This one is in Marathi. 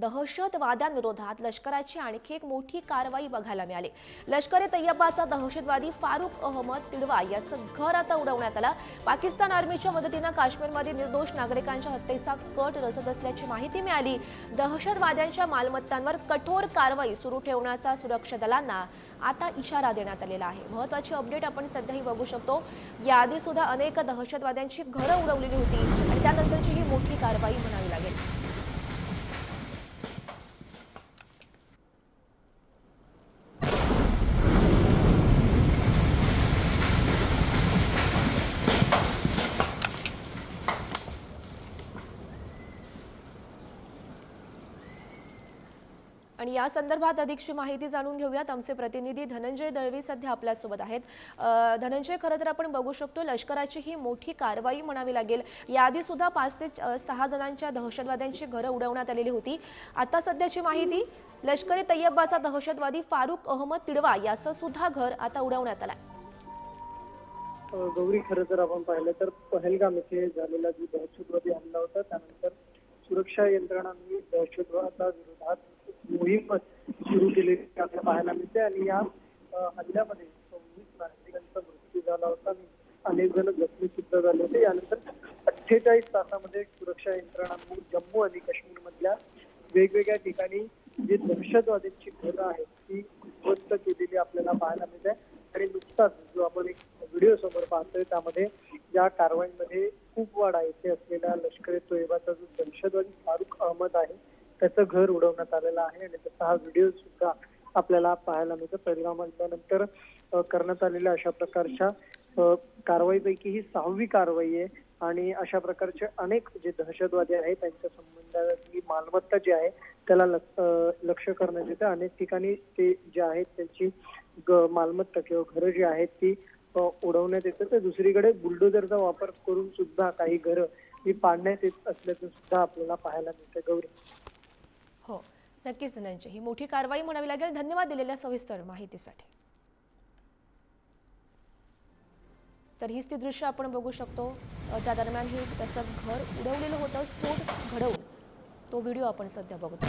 दहशतवाद्यांविरोधात लष्कराची आणखी एक मोठी कारवाई बघायला मिळाली. लष्कर ए तय्यबाचा दहशतवादी फारुख अहमद तिडवा याचं घर आता उडवण्यात आलं. पाकिस्तान आर्मीच्या मदतीनं काश्मीरमध्ये निर्दोष नागरिकांच्या हत्येचा कट रचत असल्याची माहिती मिळाली. दहशतवाद्यांच्या मालमत्तांवर कठोर कारवाई सुरू ठेवण्याचा सुरक्षा दलांना आता इशारा देण्यात आलेला आहे. महत्वाची अपडेट आपण सध्याही बघू शकतो. याआधी सुद्धा अनेक दहशतवाद्यांची घरं उडवलेली होती आणि त्यानंतरची ही मोठी कारवाई म्हणावी लागेल. आणि या संदर्भात अधिकची माहिती जाणून घेऊयात. आमचे प्रतिनिधी धनंजय दळवी सध्या आपल्यासोबत आहेत. धनंजय खरं तर आपण बघू शकतो लष्कराची ही मोठी कारवाई म्हणावी लागेल. याआधी सुद्धा पाच ते सहा जणांच्या दहशतवाद्यांची घरं उडवण्यात आलेली होती. आता सध्याची माहिती लष्करी ए तय्यबाचा दहशतवादी फारुख अहमद तिडवा याचं सुद्धा घर आता उडवण्यात आलंय. गौरी खरं जर आपण पाहिलं तर पहलगाम येथे झालेला जो दहशतवादी हल्ला होता त्यानंतर सुरक्षा यंत्रणांनी दहशतवादा विरोधात मोहीम सुरू केलेली आपल्याला पाहायला मिळते. आणि या हल्ल्यामध्ये सव्वीस नागरिकांचा मृत्यू झाला होता. आणि अनेक जण जखमी सुद्धा झाले होते. यानंतर अठ्ठेचाळीस तासामध्ये सुरक्षा यंत्रणांकडून जम्मू आणि काश्मीर मधल्या वेगवेगळ्या ठिकाणी जी दहशतवाद्यांची घरं आहेत ती उद्ध्वस्त केलेली आपल्याला पाहायला मिळते. आणि नुकताच जो आपण एक व्हिडिओ समोर पाहतोय त्यामध्ये या कारवाईमध्ये कुपवाडा येथे असलेला लष्कर ए तोयबाचा जो दहशतवादी फारुख अहमद आहे त्याचं घर उडवण्यात आलेलं आहे आणि त्याचा हा व्हिडिओ सुद्धा आपल्याला पाहायला मिळतो. परिणामानंतर करण्यात आलेल्या अशा प्रकारच्या कारवाईपैकी ही सहावी कारवाई आहे. आणि अशा प्रकारचे अनेक जे दहशतवादी आहेत त्यांच्या संबंधातली मालमत्ता जी आहे त्याला लक्ष लक्ष करण्यात येतं. अनेक ठिकाणी ते जे आहेत त्यांची ग- मालमत्ता किंवा घरं जी आहेत ती उडवण्यात येतं तर दुसरीकडे बुलडोजरचा वापर करून सुद्धा काही घरं ही पाडण्यात येत असल्याचं सुद्धा आपल्याला पाहायला मिळतं. गौरी. हो नक्कीच धनंजय. ही मोठी कारवाई म्हणावी लागेल. धन्यवाद दिलेल्या सविस्तर माहितीसाठी. तर हीच ती दृश्य आपण बघू शकतो. ज्या त्या दरम्यान हे त्याचं घर उडवलेलं होतं. स्फोट घडवून तो व्हिडिओ आपण सध्या बघतो